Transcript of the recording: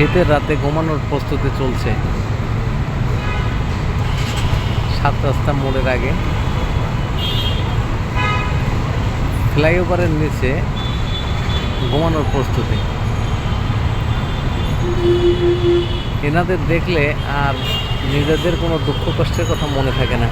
শীতের রাতে ঘুমানোর প্রস্তুতি চলছে। সাত রাস্তা মোড়ের আগে। ফ্লাইওভারের নিচে ঘুমানোর প্রস্তুতি। এনাদের দেখলে আর নিজেদের কোনো দুঃখ কষ্টের কথা মনে থাকে না।